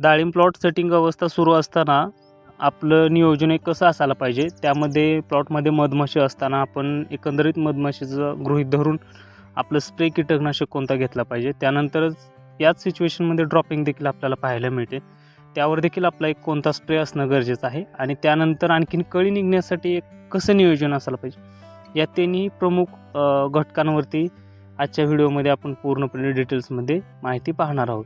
डाळिंब plot setting अवस्था सुरू असताना आपलं नियोजन एक कसं असायला पाहिजे? त्यामध्ये प्लॉटमध्ये मधमाशी असताना आपण एकंदरीत मधमाशीचं गृहीत धरून आपलं स्प्रे कीटकनाशक कोणता घेतला पाहिजे? त्यानंतरच याच सिच्युएशनमध्ये ड्रॉपिंग देखील आपल्याला पाहायला मिळते. त्यावर देखील आपला एक कोणता स्प्रे असणं गरजेचं आहे. आणि त्यानंतर आणखीन कळी निघण्यासाठी एक कसं नियोजन असायला पाहिजे? या तिन्ही प्रमुख घटकांवरती आजच्या व्हिडिओमध्ये आपण पूर्णपणे डिटेल्समध्ये माहिती पाहणार आहोत.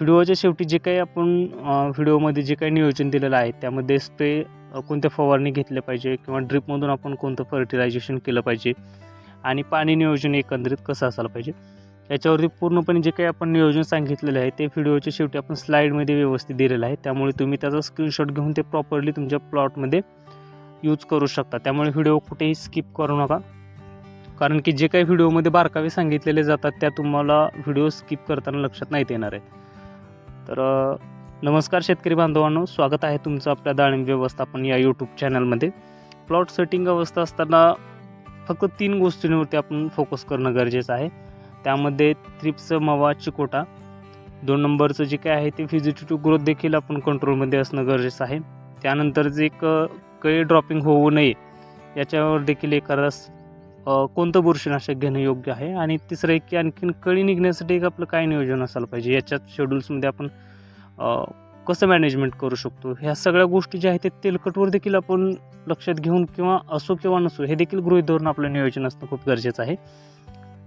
व्हिडिओच्या शेवटी जे काही आपण व्हिडिओमध्ये जे काही नियोजन दिलेलं आहे त्यामध्ये स्प्रे कोणत्या फवारणी घेतल्या पाहिजे किंवा ड्रिपमधून आपण कोणतं फर्टिलायझेशन केलं पाहिजे आणि पाणी नियोजन एकंदरीत कसं असायला पाहिजे याच्यावरती पूर्णपणे जे काही आपण नियोजन सांगितलेलं आहे ते व्हिडिओच्या शेवटी आपण स्लाईडमध्ये व्यवस्थित दिलेलं आहे. त्यामुळे तुम्ही त्याचा स्क्रीनशॉट घेऊन ते प्रॉपरली तुमच्या प्लॉटमध्ये यूज करू शकता. त्यामुळे व्हिडिओ कुठेही स्किप करू नका. कारण की जे काही व्हिडिओमध्ये बारकावे सांगितलेले जातात त्या तुम्हाला व्हिडिओ स्किप करताना लक्षात नाहीत येणार आहे तर नमस्कार शेतकरी बांधवांनो स्वागत आहे तुमचं आपल्या डाळिंब व्यवस्थापन या यूट्यूब चॅनलमध्ये प्लॉट सेटिंग अवस्था असताना फक्त तीन गोष्टींवरती आपण फोकस करणं गरजेचं आहे. त्यामध्ये थ्रिप्स मवा चिकोटा. दोन नंबरचं जे काय आहे ते फिजिटिव्ह ग्रोथ देखील आपण कंट्रोलमध्ये असणं गरजेचं आहे. त्यानंतर जे एक कळी ड्रॉपिंग होऊ नये याच्यावर देखील एखादा कोणतं बुरशीनाशक घेणं योग्य आहे? आणि तिसरं एक की आणखीन कळी निघण्यासाठी एक आपलं काय नियोजन असायला पाहिजे? याच्यात शेड्यूल्समध्ये आपण कसं मॅनेजमेंट करू शकतो? ह्या सगळ्या गोष्टी ज्या आहेत ते तेलकटवर देखील आपण लक्षात घेऊन किंवा असो किंवा नसो हे देखील गृहित धरून आपलं नियोजन असणं खूप गरजेचं आहे.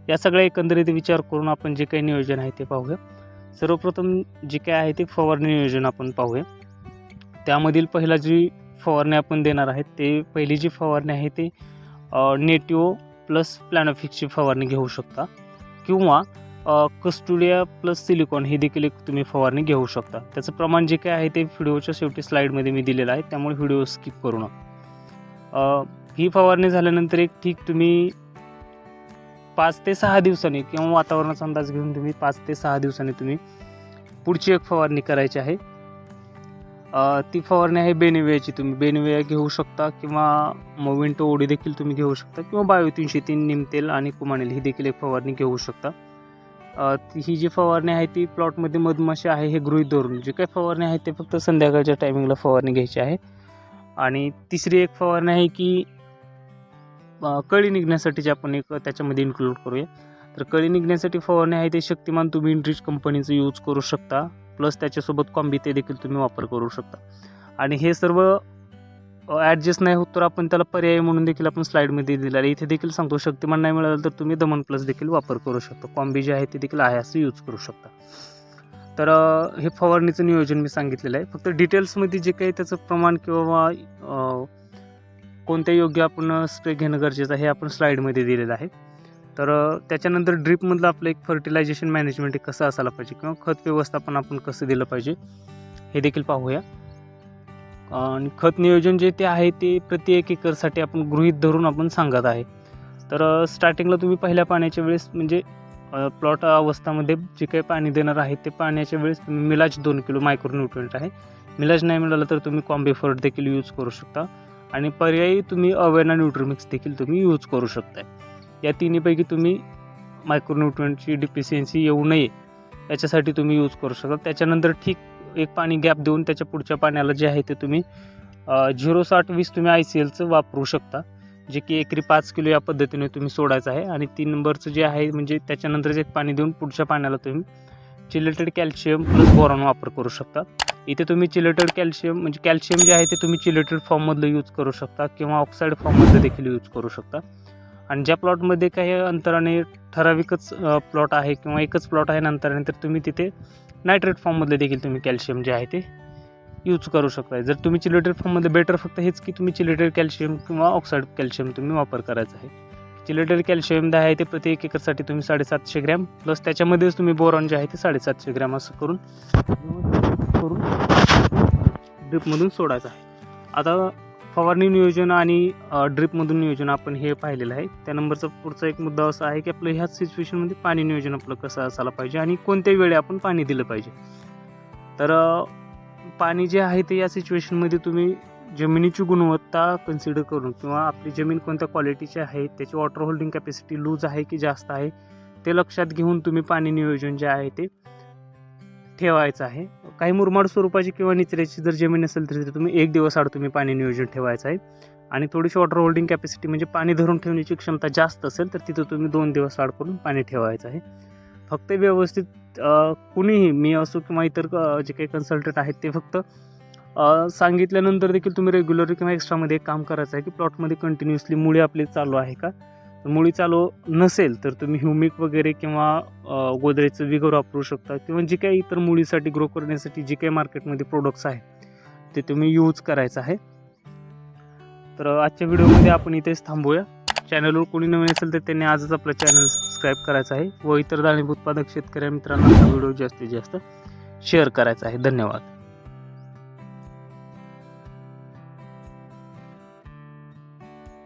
या सगळ्या एकंदरीत विचार करून आपण जे काही नियोजन आहे ते पाहूया. सर्वप्रथम जे काय आहे ते फवारणी नियोजन आपण पाहूया. त्यामधील पहिला जी फवारणी आपण देणार आहे ते पहिली जी फवारणी आहे ते नेटिओ प्लस प्लॅनोफिक्सची फवारणी घेऊ शकता. किंवा कस्टुडिया प्लस सिलिकॉन ही देखील एक तुम्ही फवारणी घेऊ शकता. त्याचं प्रमाण जे काय आहे ते व्हिडिओच्या शेवटी स्लाईडमध्ये मी दिलेलं आहे. त्यामुळे व्हिडिओ स्किप करू नका. ही फवारणी झाल्यानंतर एक ठीक तुम्ही पाच ते सहा दिवसांनी किंवा वातावरणाचा अंदाज घेऊन तुम्ही पाच ते सहा दिवसांनी तुम्ही पुढची एक फवारणी करायची आहे. ती फवारणी आहे बेनिवेची. तुम्ही बेनिवेया घेऊ शकता किंवा मोविंटो ओडी देखील तुम्ही घेऊ शकता किंवा बायो तीनशे तीन निमतेल आणि कुमानेल ही देखील एक फवारणी घेऊ शकता. ती- ही जी फवारणी आहे ती प्लॉटमध्ये मधमाशी आहे हे गृहीत धरून. जे काही फवारणी आहे ते फक्त संध्याकाळच्या टायमिंगला फवारणी घ्यायची आहे. आणि तिसरी एक फवारणी आहे की कळी निघण्यासाठीची आपण एक त्याच्यामध्ये इन्क्लूड करूया. तर कळी निघण्यासाठी फवारणी आहे ते शक्तिमान तुम्ही इंट्रीच कंपनीचं यूज करू शकता. प्लस त्याच्यासोबत कॉम्बी ते देखील तुम्ही वापर करू शकता. आणि हे सर्व ॲडजस्ट नाही होत तर आपण त्याला पर्याय म्हणून देखील आपण स्लाईडमध्ये दिलेलं इथे देखील सांगतो शक्तिमान नाही मिळालं तर तुम्ही दमन प्लस देखील वापर करू शकता. कॉम्बी जे आहे ते देखील आहे असं यूज करू शकता. तर हे फवारणीचं नियोजन मी सांगितलेलं आहे. फक्त डिटेल्समध्ये जे काही त्याचं प्रमाण किंवा कोणत्या योग्य आपण स्प्रे घेणं गरजेचं आहे हे आपण स्लाईडमध्ये दिलेलं आहे. तर त्याच्यानंतर ड्रीपमधलं आपलं एक फर्टिलायझेशन मॅनेजमेंट हे कसं असायला पाहिजे किंवा खत व्यवस्थापन आपण कसं दिलं पाहिजे हे देखील पाहूया. आणि खत नियोजन जे ते आहे ते प्रति एक एकरसाठी आपण गृहीत धरून आपण सांगत आहे. तर स्टार्टिंगला तुम्ही पहिल्या पाण्याच्या वेळेस म्हणजे प्लॉट अवस्थामध्ये जे काही पाणी देणार आहे ते पाण्याच्या वेळेस तुम्ही मिलाज दोन किलो मायक्रोन्युट्रियंट आहे. मिलाज नाही मिळालं तर तुम्ही कॉम्बेफर्ट देखील यूज करू शकता. आणि पर्यायी तुम्ही अवेना न्यूट्रिमिक्स देखील तुम्ही यूज करू शकता या तिन्हीपैकी तुम्ही मायक्रोन्युट्रियनची डिफिशियन्सी येऊ नये. याच्यासाठी तुम्ही यूज करू शकता. त्याच्यानंतर ठीक एक पाणी गॅप देऊन त्याच्या पुढच्या पाण्याला जे आहे ते तुम्ही झिरो साठ वीस तुम्ही आय सी एलचं वापरू शकता. जे की एकरी पाच किलो या पद्धतीने तुम्ही सोडायचं आहे. आणि तीन नंबरचं जे आहे म्हणजे त्याच्यानंतरच एक पाणी देऊन पुढच्या पाण्याला तुम्ही चिलेटेड कॅल्शियम प्लस बोरॉन वापर करू शकता. इथे तुम्ही चिलेटेड कॅल्शियम म्हणजे कॅल्शियम जे आहे ते तुम्ही चिलेटेड फॉर्ममधलं यूज करू शकता किंवा ऑक्साईड फॉर्ममधलं देखील यूज करू शकता. आणि ज्या प्लॉटमध्ये काही अंतराने ठराविकच प्लॉट आहे किंवा एकच प्लॉट आहे अंतराने तर तुम्ही तिथे नायट्रेट फॉर्ममधले देखील तुम्ही कॅल्शियम जे आहे ते यूज करू शकता जर तुम्ही चिलेटेड फॉर्ममध्ये बेटर फक्त हेच की तुम्ही चिलेटेड कॅल्शियम किंवा ऑक्साईड कॅल्शियम तुम्ही वापर करायचा आहे. चिलेटेड कॅल्शियम जे आहे ते प्रति एक एकरसाठी तुम्ही साडेसातशे ग्रॅम प्लस त्याच्यामध्येच तुम्ही बोरॉन जे आहे ते साडेसातशे ग्रॅम असं करून करून ड्रिपमधून सोडायचं आहे. आता फवारणी नियोजन आणि ड्रिपमधून नियोजन आपण हे पाहिलेलं आहे. त्या नंबरचा पुढचा एक मुद्दा असा आहे की आपलं ह्याच सिच्युएशनमध्ये पाणी नियोजन आपलं कसं असायला पाहिजे आणि कोणत्या वेळी आपण पाणी दिलं पाहिजे. तर पाणी जे आहे ते या सिच्युएशनमध्ये तुम्ही जमिनीची गुणवत्ता कन्सिडर करून किंवा आपली जमीन कोणत्या क्वालिटीची आहे त्याची वॉटर होल्डिंग कॅपॅसिटी लूज आहे की जास्त आहे ते लक्षात घेऊन तुम्ही पाणी नियोजन जे आहे ते ठेवायचं आहे. काही मुरमाड स्वरूपाची किंवा निचऱ्याची जर जमीन असेल तरी तुम्ही एक दिवस आड तुम्ही पाणी नियोजन ठेवायचं आहे. आणि थोडीशी वॉटर होल्डिंग कॅपॅसिटी म्हणजे पाणी धरून ठेवण्याची क्षमता जास्त असेल तर तिथं तुम्ही दोन दिवस आड करून पाणी ठेवायचं आहे. फक्त व्यवस्थित कुणीही मी असो किंवा इतर जे काही कन्सल्टंट आहेत ते फक्त सांगितल्यानंतर देखील तुम्ही रेग्युलर किंवा एक्स्ट्रामध्ये एक काम करायचं आहे की प्लॉटमध्ये कंटिन्युअसली मुळे आपली चालू आहे का? मुळी चालू नसेल तर तुम्ही ह्युमिक वगैरे किंवा गोदरेजचं विगर वापरू शकता किंवा जे काही इतर मुळीसाठी ग्रो करण्यासाठी जे काही मार्केटमध्ये प्रोडक्ट्स आहेत ते तुम्ही यूज करायचं आहे. तर आजच्या व्हिडिओमध्ये आपण इथेच थांबूया. चॅनलवर कोणी नवीन असेल तर त्यांनी आजच आपलं चॅनल सबस्क्राईब करायचं आहे व इतर डाळिंब उत्पादक शेतकऱ्या मित्रांना हा व्हिडिओ जास्तीत जास्त शेअर करायचा आहे. धन्यवाद.